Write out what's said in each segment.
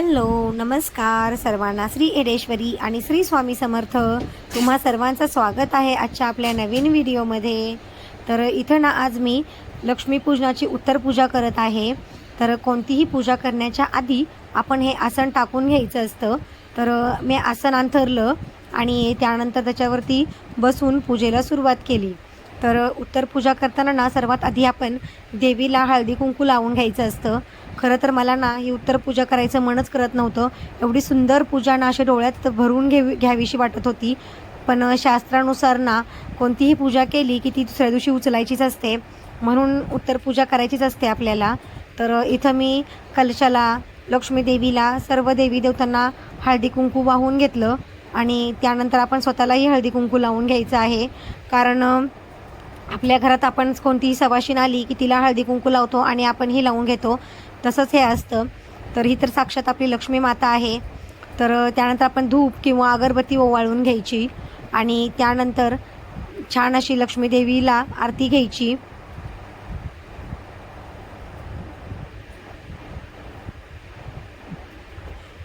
Hello नमस्कार सर्वांना. श्री एडेश्वरी आणि श्री स्वामी समर्थ तुम्हा सर्वांचं स्वागत आहे आजच्या आपल्या नवीन व्हिडिओमध्ये. तर इथं ना आज मी लक्ष्मीपूजनाची उत्तर पूजा करत आहे. तर कोणतीही पूजा करण्याच्या आधी आपण हे आसन टाकून घ्यायचं असतं. तर मी आसन अंथरलं आणि त्यानंतर त्याच्यावरती बसून पूजेला सुरुवात केली. तर उत्तर पूजा करताना ना सर्वात आधी आपण देवीला हळदी कुंकू लावून घ्यायचं असतं. खरं तर मला ना ही उत्तर पूजा करायचं मनच करत नव्हतं. एवढी सुंदर पूजा ना अशा डोळ्यात भरून घेवी घ्यावीशी वाटत होती. पण शास्त्रानुसार ना कोणतीही पूजा केली की ती दुसऱ्या दिवशी उचलायचीच असते. म्हणून उत्तर पूजा करायचीच असते आपल्याला. तर इथं मी कलशाला लक्ष्मी देवीला सर्व देवी देवतांना हळदी कुंकू वाहून घेतलं. आणि त्यानंतर आपण स्वतःलाही हळदी कुंकू लावून घ्यायचं आहे. कारण आपल्या घरात आपण कोणतीही सवाशीन आली की तिला हळदी कुंकू लावतो आणि आपण ही लावून घेतो. तसंच हे असतं. तर ही तर साक्षात आपली लक्ष्मी माता आहे. तर त्यानंतर आपण धूप किंवा अगरबत्ती ओवाळून घ्यायची आणि त्यानंतर छान अशी लक्ष्मी देवीला आरती घ्यायची.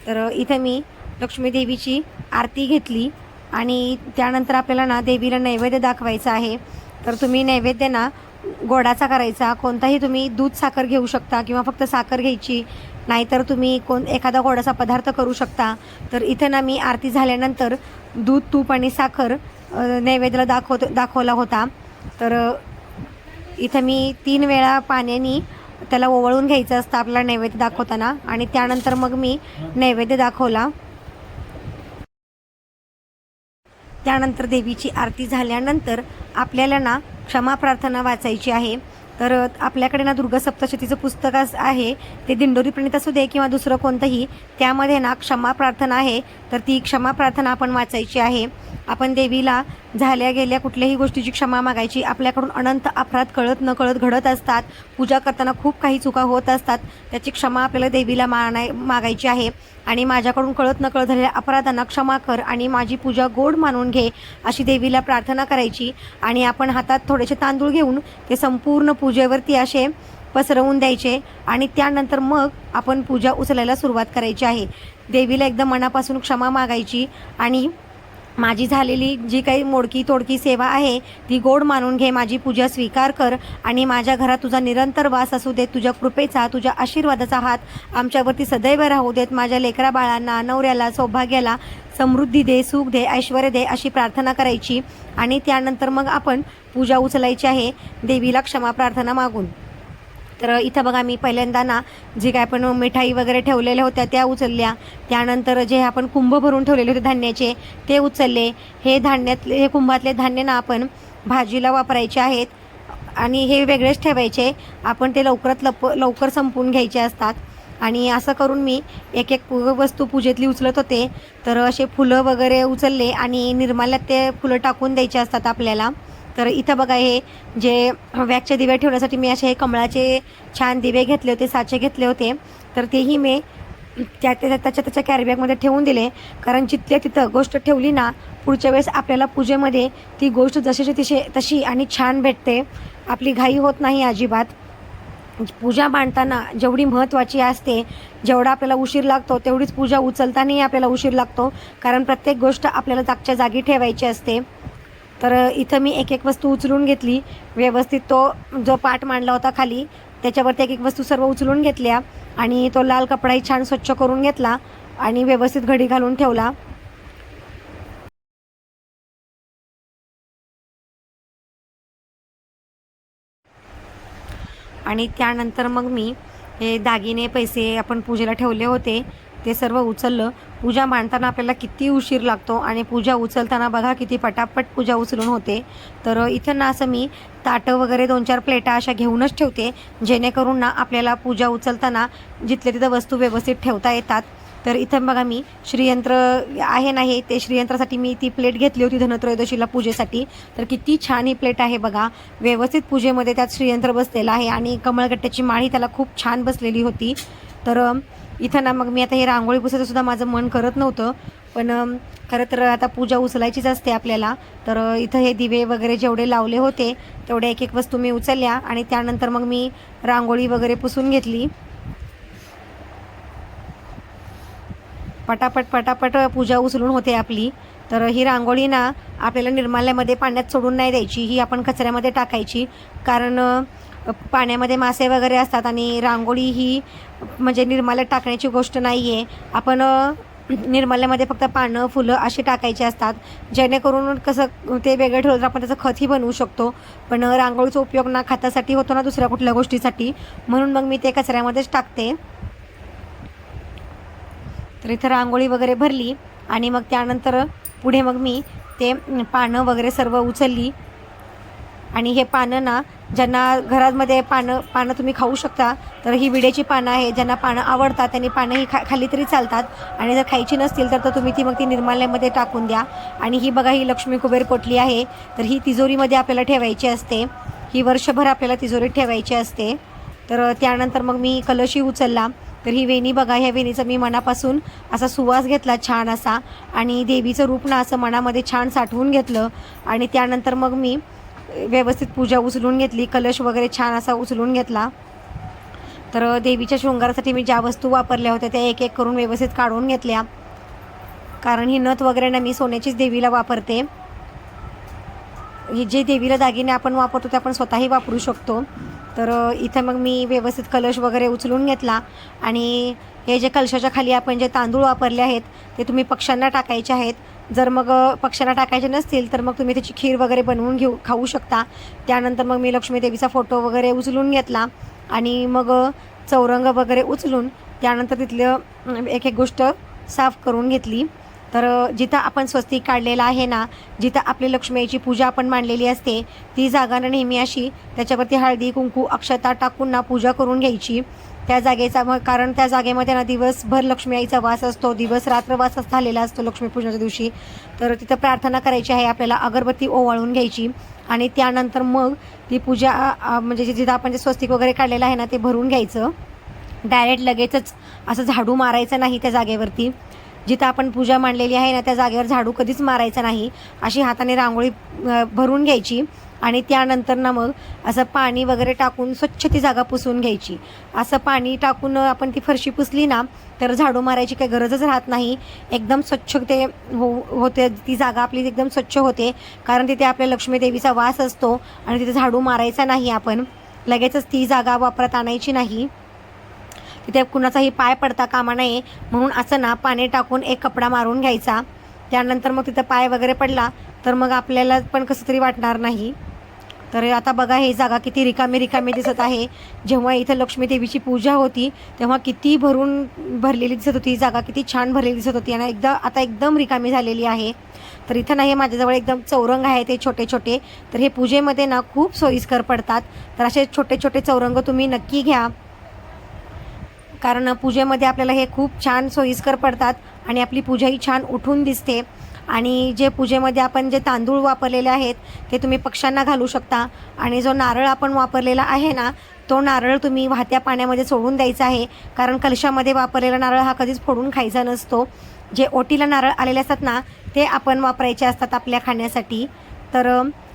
तर इथं मी लक्ष्मी देवीची आरती घेतली आणि त्यानंतर आपल्याला ना देवीला नैवेद्य दाखवायचा आहे. तर तुम्ही नैवेद्य ना गोडाचा करायचा कोणताही तुम्ही दूध साखर घेऊ शकता किंवा फक्त साखर घ्यायची. नाहीतर तुम्ही कोण एखादा गोडाचा पदार्थ करू शकता. तर इथं ना मी आरती झाल्यानंतर दूध तूप आणि साखर नैवेद्याला दाखवत दाखवला होता. तर इथं मी तीन वेळा पाण्याने त्याला ओवळून घ्यायचं असतं आपल्याला नैवेद्य दाखवताना. आणि त्यानंतर मग मी नैवेद्य दाखवला. त्यानंतर देवीची आरती झाल्यानंतर आपल्याला ना क्षमा प्रार्थना वाचायची आहे. तर आपल्याकडे ना दुर्गा सप्तशतीचं पुस्तक आहे. ते दिंडोरी प्रणित असू दे किंवा दुसरं कोणतंही त्यामध्ये ना क्षमा प्रार्थना आहे. तर ती क्षमा प्रार्थना आपण वाचायची आहे. आपण देवीला झाल्या गेल्या कुठल्याही गोष्टीची क्षमा मागायची. आपल्याकडून अनंत अपराध कळत न कळत घडत असतात. पूजा करताना खूप काही चुका होत असतात. त्याची क्षमा आपल्याला देवीला मानाय मागायची आहे. आणि माझ्याकडून कळत न कळत झालेल्या अपराधांना क्षमा कर आणि माझी पूजा गोड मानून घे अशी देवीला प्रार्थना करायची. आणि आपण हातात थोडेसे तांदूळ घेऊन ते संपूर्ण पूजेवरती असे पसरवून द्यायचे आणि त्यानंतर मग आपण पूजा उचलायला सुरुवात करायची आहे. देवीला एकदम मनापासून क्षमा मागायची आणि माझी झालेली जी काही मोडकी तोडकी सेवा आहे ती गोड मानून घे माझी पूजा स्वीकार कर आणि माझ्या घरात तुझा निरंतर वास असू देत तुझ्या कृपेचा तुझ्या आशीर्वादाचा हात आमच्यावरती सदैव राहू देत माझ्या लेकरा बाळांना नवऱ्याला सौभाग्याला समृद्धी दे सुख दे ऐश्वर दे अशी प्रार्थना करायची. आणि त्यानंतर मग आपण पूजा उचलायची आहे. देवीला क्षमा प्रार्थना मागून. तर इथं बघा मी पहिल्यांदा ना जे काय आपण मिठाई वगैरे ठेवलेल्या होत्या त्या उचलल्या. त्यानंतर जे आपण कुंभ भरून ठेवलेले होते धान्याचे ते उचलले. हे धान्यातले हे कुंभातले धान्य ना आपण भाजीला वापरायचे आहेत आणि हे वेगळेच ठेवायचे. आपण ते लवकरात लप लवकर संपवून घ्यायचे असतात. आणि असं करून मी एक एक वस्तू पूजेतली उचलत होते. तर असे फुलं वगैरे उचलले आणि निर्माल्यात ते फुलं टाकून द्यायचे असतात आपल्याला. तर इथं बघा हे जे वॅक्सचे दिवे ठेवण्यासाठी मी असे हे कमळाचे छान दिवे घेतले होते साचे घेतले होते. तर तेही मी त्या त्या- त्याच्या त्याच्या कॅरीबॅगमध्ये ठेवून दिले. कारण जिथल्या तिथं गोष्ट ठेवली ना पुढच्या वेळेस आपल्याला पूजेमध्ये ती गोष्ट जशीची तशी तशी आणि छान भेटते. आपली घाई होत नाही अजिबात. पूजा मांडताना जेवढी महत्त्वाची असते जेवढा आपल्याला उशीर लागतो तेवढीच पूजा उचलतानाही आपल्याला उशीर लागतो. कारण प्रत्येक गोष्ट आपल्याला जागच्या जागी ठेवायची असते. तर इथं मी एक एक वस्तू उचलून घेतली. व्यवस्थित तो जो पाट मांडला होता खाली त्याच्यावरती एक एक वस्तू सर्व उचलून घेतल्या आणि तो लाल कपडाही छान स्वच्छ करून घेतला आणि व्यवस्थित घडी घालून ठेवला. आणि त्यानंतर मग मी हे दागिने पैसे आपण पूजेला ठेवले होते ते सर्व उचललं. पूजा मांडताना आपल्याला किती उशीर लागतो आणि पूजा उचलताना बघा किती पटापट पूजा उचलून होते. तर इथं ना असं मी ताटं वगैरे दोन चार प्लेटा अशा घेऊनच ठेवते जेणेकरून ना आपल्याला पूजा उचलताना जिथल्या तिथं वस्तू व्यवस्थित ठेवता येतात. तर इथं बघा मी श्रीयंत्र आहे ना हे ते श्रीयंत्रासाठी मी ती प्लेट घेतली होती धनत्रयोदशीला पूजेसाठी. तर किती छान ही प्लेट आहे बघा. व्यवस्थित पूजेमध्ये त्यात श्रीयंत्र बसलेलं आहे आणि कमळगट्ट्याची माळी त्याला खूप छान बसलेली होती. तर इथं ना मग मी आता हे रांगोळी पुसायचं सुद्धा माझं मन करत नव्हतं. पण खरं तर आता पूजा उचलायचीच असते आपल्याला. तर इथं हे दिवे वगैरे जेवढे लावले होते तेवढ्या एक एक वस्तू मी उचलल्या आणि त्यानंतर मग मी रांगोळी वगैरे पुसून घेतली. पटापट पटापट पूजा उचलून होते आपली. तर ही रांगोळी ना आपल्याला निर्माल्यामध्ये पाण्यात सोडून नाही द्यायची. ही आपण कचऱ्यामध्ये टाकायची. कारण पाण्यामध्ये मासे वगैरे असतात आणि रांगोळी ही म्हणजे निर्माल्यात टाकण्याची गोष्ट नाही आहे आपण निर्माल्यामध्ये फक्त पानं फुलं अशी टाकायची असतात. जेणेकरून कसं ते वेगळं ठेवलं तर आपण त्याचं खतही बनवू शकतो. पण रांगोळीचा उपयोग ना खतासाठी होतो ना दुसऱ्या कुठल्या गोष्टीसाठी. म्हणून मग मी ते कचऱ्यामध्येच टाकते. तर इथं रांगोळी वगैरे भरली आणि मग त्यानंतर पुढे मग मी ते पानं वगैरे सर्व उचलली. आणि हे पानं ना ज्यांना घरामध्ये पानं पानं तुम्ही खाऊ शकता तर ही विड्याची पानं आहे ज्यांना पानं आवडतात त्यांनी पानं ही खा खाली तरी चालतात. आणि जर खायची नसतील तर तर तुम्ही ती मग ती निर्माल्यामध्ये टाकून द्या. आणि ही बघा ही लक्ष्मी कुबेर पोटली आहे तर ही तिजोरीमध्ये आपल्याला ठेवायची असते. ही वर्षभर आपल्याला तिजोरीत ठेवायची असते. तर त्यानंतर मग मी कलशी उचलला. तर ही वेणी बघा ह्या वेणीचा मी मनापासून असा सुवास घेतला छान असा. आणि देवीचं रूप ना असं मनामध्ये छान साठवून घेतलं. आणि त्यानंतर मग मी व्यवस्थित पूजा उचलून घेतली कलश वगैरे छान असा उचलून घेतला. तर देवीच्या शृंगारासाठी मी ज्या वस्तू वापरल्या होत्या त्या एक एक करून व्यवस्थित काढून घेतल्या. कारण ही नथ वगैरे ना मी सोन्याचीच देवीला वापरते. जे देवीला दागिने आपण वापरतो ते आपण स्वतःही वापरू शकतो. तर इथं मग मी व्यवस्थित कलश वगैरे उचलून घेतला. आणि हे जे कलशाच्या खाली आपण जे तांदूळ वापरले आहेत ते तुम्ही पक्ष्यांना टाकायचे आहेत. जर मग अ, पक्ष्यांना टाकायचे नसतील तर मग तुम्ही त्याची खीर वगैरे बनवून घेऊ खाऊ शकता. त्यानंतर मग मी लक्ष्मी देवीचा फोटो वगैरे उचलून घेतला आणि मग चौरंग वगैरे उचलून त्यानंतर तिथलं एक एक गोष्ट साफ करून घेतली. तर जिथं आपण स्वस्तिक काढलेलं आहे ना जिथं आपली लक्ष्मीची पूजा आपण मांडलेली असते ती जागा नेहमी अशी त्याच्यावरती हळदी कुंकू अक्षता टाकून ना पूजा करून घ्यायची. त्या जागेचा मग कारण त्या जागेमध्ये ना दिवसभर लक्ष्मी आईचा वास असतो दिवस रात्र वास झालेला असतो लक्ष्मीपूजनाच्या दिवशी. तर तिथं प्रार्थना करायची आहे आपल्याला अगरबत्ती ओवाळून घ्यायची आणि त्यानंतर मग ती पूजा म्हणजे जिथं आपण जे स्वस्तिक वगैरे काढलेलं आहे ना ते भरून घ्यायचं. डायरेक्ट लगेचच असं झाडू मारायचं नाही त्या जागेवरती. जिथं आपण पूजा मांडलेली आहे ना त्या जागेवर झाडू कधीच मारायचा नाही. अशी हाताने रांगोळी भरून घ्यायची. आणि त्यानंतर ना मग असं पाणी वगैरे टाकून स्वच्छ ती जागा पुसून घ्यायची. असं पाणी टाकून आपण ती फरशी पुसली ना तर झाडू मारायची काही गरजच राहत नाही. एकदम स्वच्छ ते हो होते ती जागा आपली एकदम स्वच्छ होते. कारण तिथे आपल्या लक्ष्मीदेवीचा वास असतो आणि तिथे झाडू मारायचा नाही आपण. लगेचच ती जागा वापरात आणायची नाही. तिथे कुणाचाही पाय पडता कामा नये. म्हणून असं ना पाणी टाकून एक कपडा मारून घ्यायचा. त्यानंतर मग तिथं पाय वगैरे पडला तर मग आपल्याला पण कसं तरी वाटणार नाही. तर आता बघा ही जागा किती रिकामी रिकामी दिसत आहे. जेव्हा इथं लक्ष्मी देवीची पूजा होती तेव्हा किती भरून भरलेली दिसत होती. ही जागा किती छान भरलेली दिसत होती आणि एकदा आता एकदम रिकामी झालेली आहे. तर इथं नाही माझ्याजवळ एकदम चौरंग आहे ते छोटे छोटे तर हे पूजेमध्ये ना खूप सोयीस्कर पडतात. तर असे छोटे छोटे चौरंग तुम्ही नक्की घ्या. कारण पूजेमध्ये आपल्याला हे खूप छान सोयीस्कर पडतात आणि आपली पूजाही छान उठून दिसते. आणि जे पूजेमध्ये आपण जे तांदूळ वापरलेले आहेत ते तुम्ही पक्ष्यांना घालू शकता. आणि जो नारळ आपण वापरलेला आहे ना तो नारळ तुम्ही वाहत्या पाण्यामध्ये सोडून द्यायचा आहे. कारण कलशामध्ये वापरलेला नारळ हा कधीच फोडून खायचा नसतो. जे ओटीला नारळ आलेले असतात ना ते आपण वापरायचे असतात आपल्या खाण्यासाठी. तर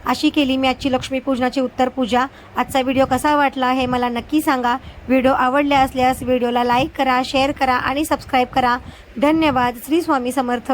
अशी केली मी आजची लक्ष्मीपूजनाची उत्तर पूजा. आजचा व्हिडिओ कसा वाटला हे मला नक्की सांगा. व्हिडिओ आवडले असल्यास व्हिडिओला लाईक करा शेअर करा आणि सबस्क्राईब करा. धन्यवाद. श्री स्वामी समर्थ.